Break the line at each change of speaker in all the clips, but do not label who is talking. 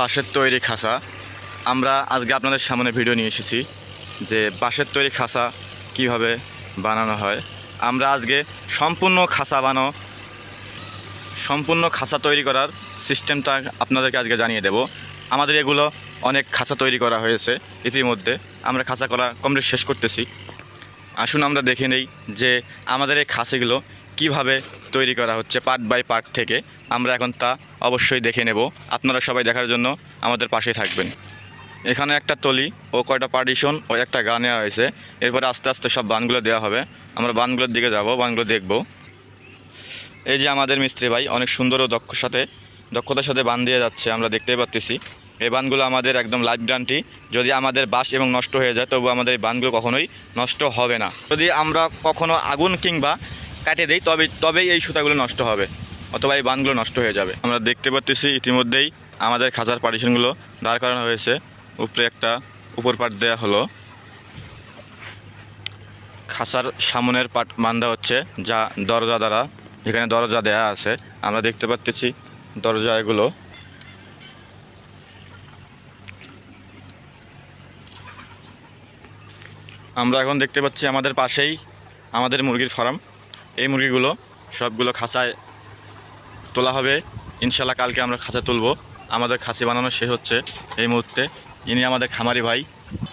বাঁশের তৈরি খাঁচা। আমরা আজকে আপনাদের সামনে ভিডিও নিয়ে এসেছি যে বাঁশের তৈরি খাঁচা কীভাবে বানানো হয়। আমরা আজকে সম্পূর্ণ খাঁচা বানানো, সম্পূর্ণ খাঁচা তৈরি করার সিস্টেমটা আপনাদেরকে আজকে জানিয়ে দেব। আমাদের এগুলো অনেক খাঁচা তৈরি করা হয়েছে ইতিমধ্যে। আমরা খাঁচা করা কমপ্লিট শেষ করতেছি। আসুন আমরা দেখে নেই যে আমাদের এই খাসিগুলো কীভাবে তৈরি করা হচ্ছে পার্ট বাই পার্ট থেকে। আমরা এখন তা অবশ্যই দেখে নেব। আপনারা সবাই দেখার জন্য আমাদের পাশে থাকবেন। এখানে একটা তলি ও কয়টা পার্টিশন ও একটা গা নেওয়া হয়েছে। এরপরে আস্তে আস্তে সব বানগুলো দেওয়া হবে। আমরা বানগুলোর দিকে যাব, বানগুলো দেখব। এই যে আমাদের মিস্ত্রি ভাই, অনেক সুন্দর ও দক্ষ সাথে, দক্ষতার সাথে বান দিয়ে যাচ্ছে, আমরা দেখতেই পাচ্ছি এই বানগুলো আমাদের একদম লাইফ গ্যারান্টি যদি আমাদের বাস এবং নষ্ট হয়ে যায়, তবু আমাদের এই বানগুলো কখনোই নষ্ট হবে না। যদি আমরা কখনো আগুন কিংবা কাটে দিই, তবে, তবেই এই সুতাগুলো নষ্ট হবে। অথবা এই বানগুলো নষ্ট হয়ে যাবে। আমরা দেখতে পাচ্ছি ইতিমধ্যেই আমাদের খাঁচার পার্টিশনগুলো দাঁড় করানো হয়েছে। উপরে একটা উপর পাট দেওয়া হলো। খাঁচার সামনের পাট বান্ধা হচ্ছে যা দরজা দ্বারা এখানে দরজা দেয়া আছে। আমরা দেখতে পাচ্ছি দরজা এগুলো। আমরা এখন দেখতে পাচ্ছি আমাদের পাশেই আমাদের মুরগির ফার্ম এই মুরগিগুলো সবগুলো খাঁচায় তোলা হবে। ইনশাল্লাহ কালকে আমরা খাঁচা তুলব। আমাদের খাসি বানানো শেষ হচ্ছে এই মুহূর্তে। ইনি আমাদের খামারি ভাই।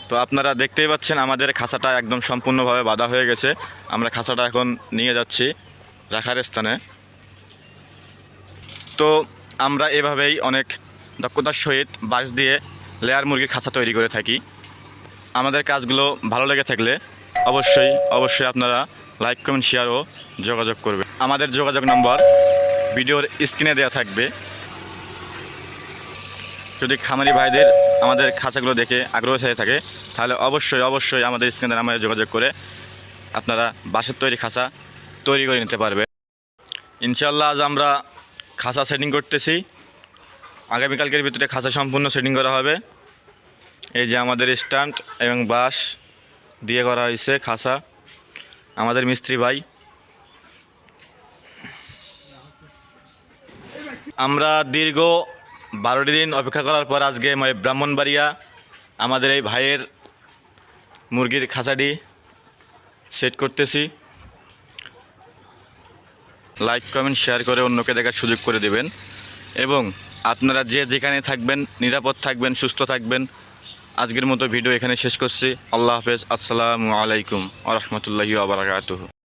তো আপনারা দেখতেই পাচ্ছেন আমাদের খাঁচাটা একদম সম্পূর্ণভাবে বাঁধা হয়ে গেছে। আমরা খাঁচাটা এখন নিয়ে যাচ্ছি রাখার স্থানে। তো আমরা এভাবেই অনেক দক্ষতার সহিত বাঁশ দিয়ে লেয়ার মুরগির খাঁচা তৈরি করে থাকি। আমাদের কাজগুলো ভালো লেগে থাকলে অবশ্যই অবশ্যই আপনারা লাইক, কমেন্ট শেয়ার ও যোগাযোগ করবে আমাদের যোগাযোগ নম্বর ভিডিওর স্ক্রিনে দেওয়া থাকবে। যদি খামারি ভাইদের আমাদের খাঁচাগুলো দেখে আগ্রহ থেকে থাকে, তাহলে অবশ্যই অবশ্যই আমাদের স্ক্রিনে নাম্বারে যোগাযোগ করে আপনারা বাঁশের তৈরি খাঁচা তৈরি করে নিতে পারবে। ইনশাল্লাহ আজ আমরা খাঁচা সেটিং করতেছি। আগামীকালকের ভিতরে খাঁচা সম্পূর্ণ সেটিং করা হবে। এই যে আমাদের স্ট্যান্ড এবং বাঁশ দিয়ে করা হয়েছে খাঁচা। আমাদের মিস্ত্রি ভাই আমরা দীর্ঘ বারোটি দিন অপেক্ষা করার পর আজকে ব্রাহ্মণবাড়িয়া, আমাদের এই ভাইয়ের মুরগির খাঁচাটি সেট করতেছি। লাইক কমেন্ট শেয়ার করে অন্যকে দেখার সুযোগ করে দেবেন। এবং আপনারা যে যেখানে থাকবেন, নিরাপদ থাকবেন, সুস্থ থাকবেন, আজকের মতো ভিডিও এখানে শেষ করছি। আল্লাহ হাফেজ। আসসালামু আলাইকুম আ রহমতুল্লাহি আবরাকাতুহ